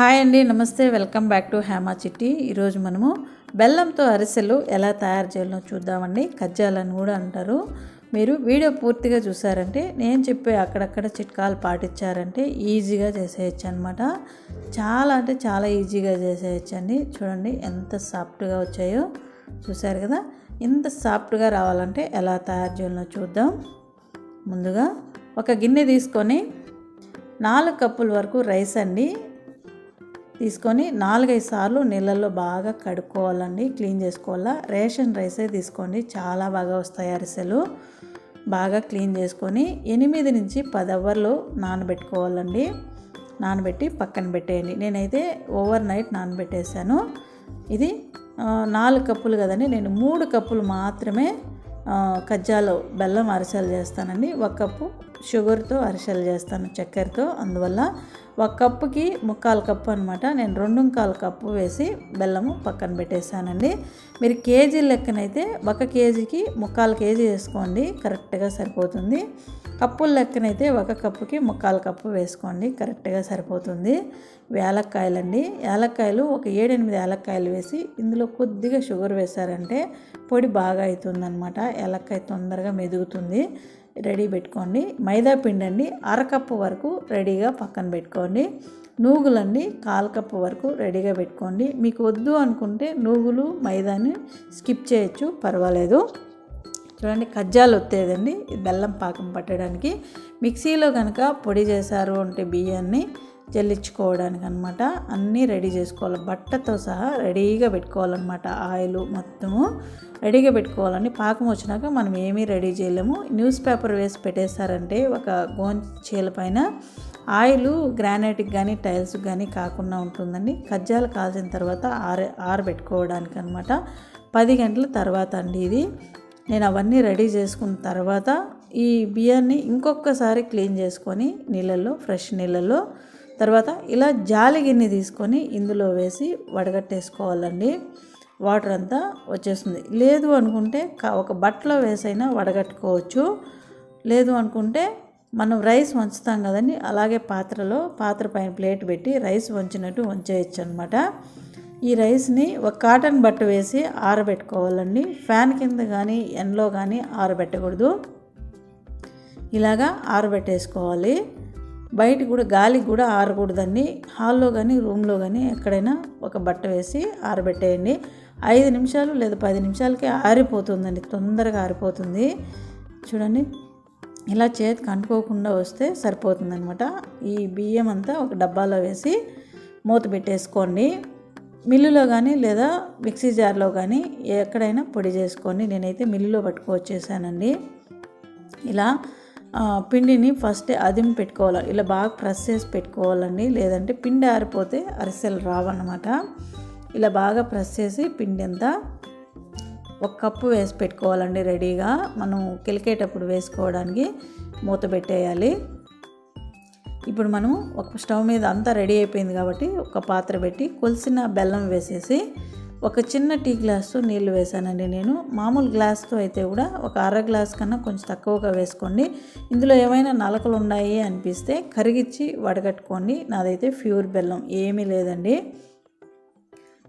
Hi అండి నమస్తే. Welcome back to Hema చిట్టి. ఈరోజు మనము బెల్లంతో అరిసెలు ఎలా తయారు చేయాలో చూద్దామండి. కజ్జాలని కూడా అంటారు. మీరు వీడియో పూర్తిగా చూసారంటే నేను చెప్పే అక్కడక్కడ చిట్కాలు పాటించారంటే ఈజీగా చేసేయచ్చు అనమాట చాలా అంటే చాలా ఈజీగా చేసేయచ్చు అండి. చూడండి ఎంత సాఫ్ట్గా వచ్చాయో. చూసారు కదా? ఇంత సాఫ్ట్గా రావాలంటే ఎలా తయారు చేయాలో చూద్దాం. ముందుగా ఒక గిన్నె తీసుకొని నాలుగు కప్పుల వరకు రైస్ అండి. తీసుకొని నాలుగైదు సార్లు నీళ్ళల్లో బాగా కడుక్కోవాలండి క్లీన్ చేసుకోవాలా. రేషన్ రైసే తీసుకోండి. చాలా బాగా వస్తాయి అరిసెలు. బాగా క్లీన్ చేసుకొని ఎనిమిది నుంచి పది అవర్లు నానబెట్టుకోవాలండి. నానబెట్టి పక్కన పెట్టేయండి. నేనైతే ఓవర్ నైట్ నానబెట్టేశాను. ఇది నాలుగు కప్పులు కదండి. నేను మూడు కప్పులు మాత్రమే కజ్జాలు బెల్లం అరిసెలు చేస్తానండి. ఒక కప్పు షుగర్తో అరిసెలు చేస్తాను చక్కెరతో. అందువల్ల ఒక కప్పుకి ముక్కాలు కప్పు అనమాట నేను రెండు ముక్కాలు కప్పు వేసి బెల్లము పక్కన పెట్టేశానండి. మీరు కేజీ లెక్కనైతే ఒక కేజీకి ముక్కాలు కేజీ వేసుకోండి కరెక్ట్గా సరిపోతుంది. కప్పుల లెక్కనైతే ఒక కప్పుకి ముక్కాలు కప్పు వేసుకోండి కరెక్ట్గా సరిపోతుంది. యాలక్కాయలండి. యాలక్కాయలు ఒక ఏడెనిమిది యాలక్కాయలు వేసి ఇందులో కొద్దిగా షుగర్ వేశారంటే పొడి బాగా అవుతుందన్నమాట యాలక్కాయ తొందరగా మెదుగుతుంది. రెడీ పెట్టుకోండి. మైదా పిండి అండి అరకప్పు వరకు రెడీగా పక్కన పెట్టుకోండి. నూగులండి కాల్ కప్పు వరకు రెడీగా పెట్టుకోండి. మీకు వద్దు అనుకుంటే నూగులు మైదాని స్కిప్ చేయొచ్చు పర్వాలేదు. చూడండి కజ్జాలు వచ్చేదండి బెల్లం పాకం పట్టడానికి మిక్సీలో కనుక పొడి చేశారు అంటే బియ్యాన్ని జల్లించుకోవడానికి అనమాట అన్నీ రెడీ చేసుకోవాలి. బట్టతో సహా రెడీగా పెట్టుకోవాలన్నమాట ఆయిల్ మొత్తము రెడీగా పెట్టుకోవాలండి. పాకం వచ్చినాక మనం ఏమీ రెడీ చేయలేము. న్యూస్ పేపర్ వేసి పెట్టేశారంటే ఒక గోన్ చీల పైన ఆయిల్ గ్రానైట్కి కానీ టైల్స్కి కానీ కాకుండా ఉంటుందండి. కజ్జాలు కాల్చిన తర్వాత ఆర ఆరబెట్టుకోవడానికి అనమాట పది గంటల తర్వాత అండి ఇది. నేను అవన్నీ రెడీ చేసుకున్న తర్వాత ఈ బియ్యాన్ని ఇంకొకసారి క్లీన్ చేసుకొని నీళ్ళల్లో ఫ్రెష్ నీళ్ళల్లో తర్వాత ఇలా జాలి గిన్నె తీసుకొని ఇందులో వేసి వడగట్టేసుకోవాలండి. వాటర్ అంతా వచ్చేస్తుంది. లేదు అనుకుంటే ఒక బట్టలో వేసైనా వడగట్టుకోవచ్చు. లేదు అనుకుంటే మనం రైస్ వంచుతాం కదండి అలాగే పాత్రలో పాత్ర పైన ప్లేట్ పెట్టి రైస్ వంచినట్టు వంచేయచ్చు అనమాట ఈ రైస్ని ఒక కాటన్ బట్ట వేసి ఆరబెట్టుకోవాలండి. ఫ్యాన్ కింద కానీ ఎండలో కానీ ఆరబెట్టకూడదు. ఇలాగా ఆరబెట్టేసుకోవాలి. బయట కూడా గాలికి కూడా ఆరకూడదండి. హాల్లో కానీ రూమ్లో కానీ ఎక్కడైనా ఒక బట్ట వేసి ఆరబెట్టేయండి. ఐదు నిమిషాలు లేదా పది నిమిషాలకి ఆరిపోతుందండి. తొందరగా ఆరిపోతుంది. చూడండి. ఇలా చేతికి అంటుకోకుండా వస్తే సరిపోతుందనమాట ఈ బియ్యం అంతా ఒక డబ్బాలో వేసి మూత పెట్టేసుకోండి. మిల్లులో కానీ లేదా మిక్సీ జార్లో కానీ ఎక్కడైనా పొడి చేసుకోండి. నేనైతే మిల్లులో పట్టుకొచ్చేసానండి. ఇలా పిండిని ఫస్ట్ అదిమి పెట్టుకోవాలి. ఇలా బాగా ప్రెస్ చేసి పెట్టుకోవాలండి. లేదంటే పిండి ఆరిపోతే అరిసెలు రావన్నమాట. ఇలా బాగా ప్రెస్ చేసి పిండి అంతా ఒక కప్పు వేసి పెట్టుకోవాలండి రెడీగా మనం కిలికేటప్పుడు వేసుకోవడానికి మూత పెట్టేయాలి. ఇప్పుడు మనం ఒక స్టవ్ మీద అంతా రెడీ అయిపోయింది కాబట్టి ఒక పాత్ర పెట్టి కొలిసిన బెల్లం వేసేసి ఒక చిన్న టీ గ్లాసు నీళ్ళు వేసానండి నేను. మామూలు గ్లాస్తో అయితే కూడా ఒక అర గ్లాస్ కన్నా కొంచెం తక్కువగా వేసుకోండి. ఇందులో ఏమైనా నలకలు ఉన్నాయి అనిపిస్తే కరిగిచ్చి వడగట్టుకోండి. నాదైతే ప్యూర్ బెల్లం ఏమీ లేదండి.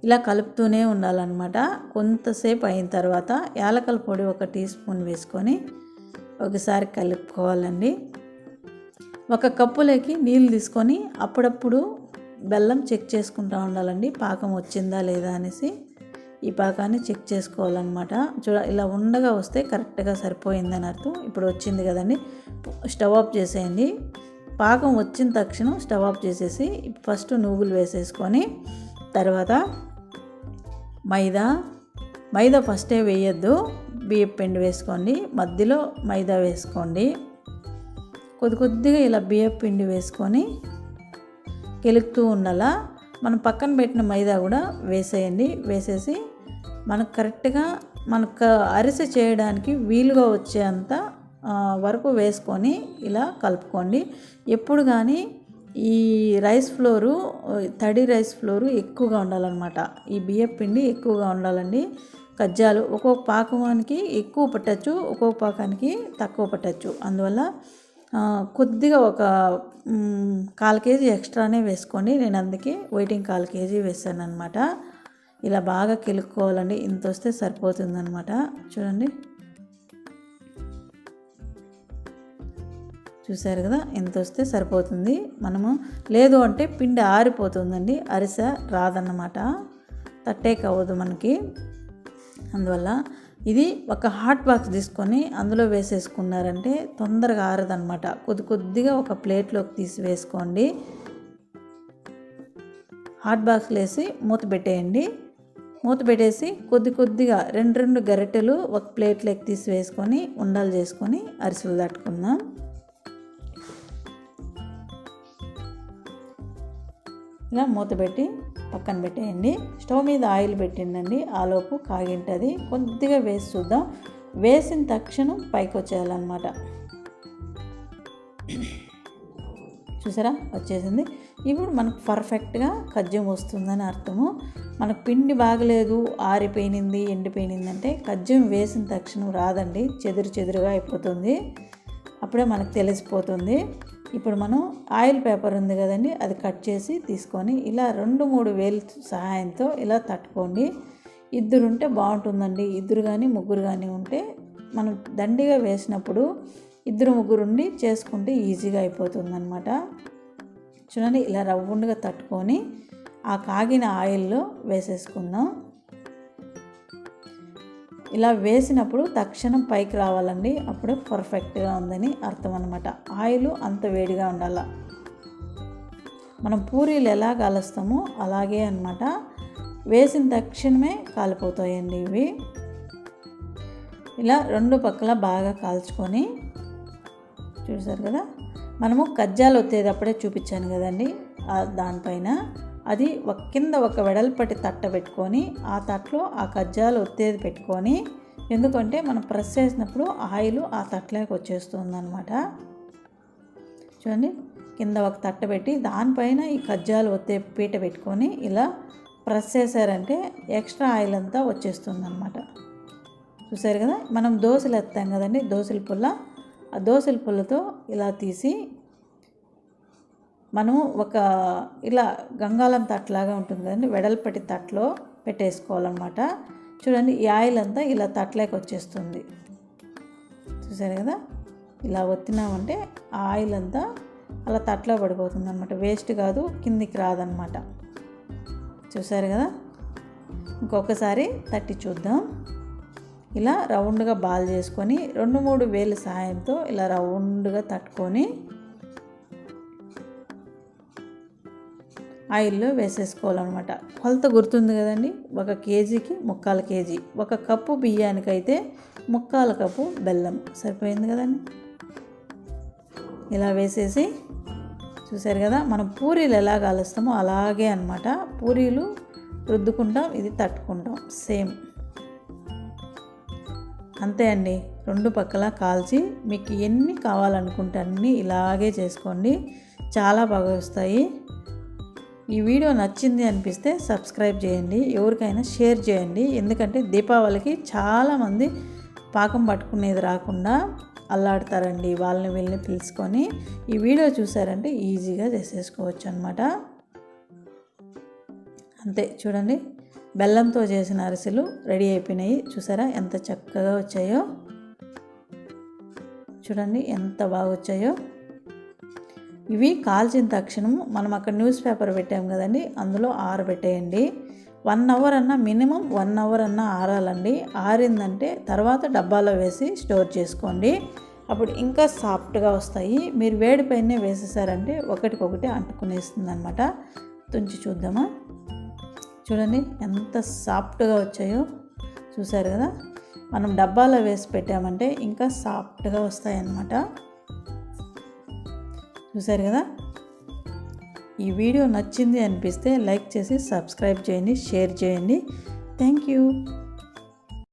ఇలా కలుపుతూనే ఉండాలన్నమాట. కొంతసేపు అయిన తర్వాత యాలకల పొడి ఒక టీ స్పూన్ వేసుకొని ఒకసారి కలుపుకోవాలండి. ఒక కప్పులోకి నీళ్ళు తీసుకొని అప్పుడప్పుడు బెల్లం చెక్ చేసుకుంటూ ఉండాలండి. పాకం వచ్చిందా లేదా అనేసి ఈ పాకాన్ని చెక్ చేసుకోవాలన్నమాట. చూడ ఇలా ఉండగా వస్తే కరెక్ట్గా సరిపోయిందని అర్థం. ఇప్పుడు వచ్చింది కదండి. స్టవ్ ఆఫ్ చేసేయండి. పాకం వచ్చిన తక్షణం స్టవ్ ఆఫ్ చేసేసి ఫస్ట్ నువ్వులు వేసేసుకొని తర్వాత మైదా. మైదా ఫస్టే వేయొద్దు. బియ్యం పిండి వేసుకోండి. మధ్యలో మైదా వేసుకోండి. కొద్ది కొద్దిగా ఇలా బియ్యం పిండి వేసుకొని కెలుకుతూ ఉండాలా మనం పక్కన పెట్టిన మైదా కూడా వేసేయండి. వేసేసి మనకు కరెక్ట్గా మనకు అరిసె చేయడానికి వీలుగా వచ్చేంత వరకు వేసుకొని ఇలా కలుపుకోండి. ఎప్పుడు కానీ ఈ రైస్ ఫ్లోరు తడి రైస్ ఫ్లోరు ఎక్కువగా ఉండాలన్నమాట. ఈ బియ్యం పిండి ఎక్కువగా ఉండాలండి. కజ్జాలు ఒక్కొక్క పాకానికి ఎక్కువ పట్టచ్చు ఒక్కొక్క పాకానికి తక్కువ పట్టచ్చు. అందువల్ల కొద్దిగా ఒక కాల్ కేజీ ఎక్స్ట్రానే వేసుకోండి నేను అందుకే వెయిటింగ్ కాల్ కేజీ వేసాను అనమాట ఇలా బాగా కిలుక్కోవాలండి ఇంత వస్తే సరిపోతుందనమాట చూడండి. చూసారు కదా ఇంత వస్తే సరిపోతుంది. మనము లేదు అంటే పిండి ఆరిపోతుందండి అరిసె రాదన్నమాట. తట్టేకి అవ్వదు మనకి. అందువల్ల ఇది ఒక హాట్ బాక్స్ తీసుకొని అందులో వేసేసుకున్నారంటే తొందరగా ఆరదనమాట కొద్ది కొద్దిగా ఒక ప్లేట్లోకి తీసి వేసుకోండి. హాట్ బాక్స్లో వేసి మూత పెట్టేయండి. మూత పెట్టేసి కొద్ది కొద్దిగా రెండు రెండు గరిటెలు ఒక ప్లేట్లోకి తీసి వేసుకొని ఉండాలు చేసుకొని అరిసెలు తట్టుకుందాం ఇలా మూత పెట్టి పక్కన పెట్టేయండి. స్టవ్ మీద ఆయిల్ పెట్టిండండి ఆలోపు కాగింటది. కొద్దిగా వేసి చూద్దాం. వేసిన తక్షణం పైకి వచ్చేయాలన్నమాట. చూసారా? వచ్చేసింది. ఇప్పుడు మనకు పర్ఫెక్ట్గా కజ్జం వస్తుందని అర్థము. మనకు పిండి బాగలేదు ఆరిపోయినింది ఎండిపోయినింది అంటే కజ్జం వేసిన తక్షణం రాదండి. చెదురు చెదురుగా అయిపోతుంది. అప్పుడే మనకు తెలిసిపోతుంది. ఇప్పుడు మనం ఆయిల్ పేపర్ ఉంది కదండి అది కట్ చేసి తీసుకొని ఇలా రెండు మూడు వేలు సహాయంతో ఇలా తట్టుకోండి. ఇద్దరు ఉంటే బాగుంటుందండి. ఇద్దరు కానీ ముగ్గురు కానీ ఉంటే మనం దండిగా వేసినప్పుడు ఇద్దరు ముగ్గురు ఉండి చేసుకుంటే ఈజీగా అయిపోతుందన్నమాట. చూడండి ఇలా రవ్వుండుగా తట్టుకొని ఆ కాగిన ఆయిల్లో వేసేసుకుందాం. ఇలా వేసినప్పుడు తక్షణం పైకి రావాలండి. అప్పుడే పర్ఫెక్ట్గా ఉందని అర్థం అనమాట ఆయిల్ అంత వేడిగా ఉండాల. మనం పూరీలు ఎలా కాలుస్తామో అలాగే అనమాట వేసిన తక్షణమే కాలిపోతాయండి ఇవి. ఇలా రెండు పక్కల బాగా కాల్చుకొని చూసారు కదా? మనము కజ్జాలు వచ్చేటప్పుడే చూపించాను కదండి దానిపైన. అది ఒక కింద ఒక వెడల్పటి తట్ట పెట్టుకొని ఆ తట్టలో ఆ కజ్జాలు ఒత్తేది పెట్టుకొని ఎందుకంటే మనం ప్రెస్ చేసినప్పుడు ఆయిల్ ఆ తట్టలోకి వచ్చేస్తుంది అనమాట చూడండి కింద ఒక తట్ట పెట్టి దానిపైన ఈ కజ్జాలు ఒత్తే పీట పెట్టుకొని ఇలా ప్రెస్ చేశారంటే ఎక్స్ట్రా ఆయిల్ అంతా వచ్చేస్తుంది అనమాట చూసారు కదా మనం దోశలు ఎత్తాం కదండి దోశల పుల్ల. ఆ దోశల పుల్లతో ఇలా తీసి మనము ఒక ఇలా గంగాలం తట్లాగా ఉంటుంది వెడల్పటి తట్లో పెట్టేసుకోవాలన్నమాట. చూడండి ఈ ఆయిల్ అంతా ఇలా తట్లేకి వచ్చేస్తుంది. చూసారు కదా? ఇలా ఒత్తినామంటే ఆ ఆయిల్ అంతా అలా తట్లో పడిపోతుంది అనమాట వేస్ట్ కాదు కిందికి రాదనమాట చూసారు కదా? ఇంకొకసారి తట్టి చూద్దాం. ఇలా రౌండ్గా బాల్ చేసుకొని రెండు మూడు వేలు సహాయంతో ఇలా రౌండ్గా తట్టుకొని ఆయిల్లో వేసేసుకోవాలన్నమాట. కొలత గుర్తుంది కదండి? ఒక కేజీకి ముక్కాల కేజీ. ఒక కప్పు బియ్యానికైతే ముక్కాల కప్పు బెల్లం. సరిపోయింది కదండి? ఇలా వేసేసి చూసారు కదా మనం పూరీలు ఎలా కాలుస్తామో అలాగే అనమాట పూరీలు రుద్దుకుంటాం ఇది తట్టుకుంటాం. సేమ్. అంతే అండి. రెండు పక్కల కాల్చి మీకు ఎన్ని కావాలనుకుంటే అన్నీ ఇలాగే చేసుకోండి. చాలా బాగా వస్తాయి. ఈ వీడియో నచ్చింది అనిపిస్తే సబ్స్క్రైబ్ చేయండి ఎవరికైనా షేర్ చేయండి. ఎందుకంటే దీపావళికి చాలామంది పాకం పట్టుకునేది రాకుండా అల్లాడతారండి వాళ్ళని వీళ్ళని పిలుచుకొని. ఈ వీడియో చూసారంటే ఈజీగా చేసేసుకోవచ్చు అనమాట అంతే చూడండి. బెల్లంతో చేసిన అరిసెలు రెడీ అయిపోయినాయి. చూసారా ఎంత చక్కగా వచ్చాయో? చూడండి ఎంత బాగా వచ్చాయో. ఇవి కాల్చిన తక్షణం మనం అక్కడ న్యూస్ పేపర్ పెట్టాం కదండి అందులో ఆరబెట్టేయండి వన్ అవర్ అన్నా మినిమం వన్ అవర్ అన్నా ఆరాలండి. ఆరిందంటే తర్వాత డబ్బాలో వేసి స్టోర్ చేసుకోండి. అప్పుడు ఇంకా సాఫ్ట్గా వస్తాయి. మీరు వేడి పైనే వేసేసారంటే ఒకటికొకటి అంటుకునేస్తుంది అనమాట తుంచి చూద్దామా? చూడండి ఎంత సాఫ్ట్గా వచ్చాయో. చూసారు కదా? మనం డబ్బాలో వేసి పెట్టామంటే ఇంకా సాఫ్ట్గా వస్తాయన్నమాట. అన్నమాట చూసారు కదా? ఈ వీడియో నచ్చింది అనిపిస్తే లైక్ చేసి సబ్స్క్రైబ్ చేయండి షేర్ చేయండి. Thank you.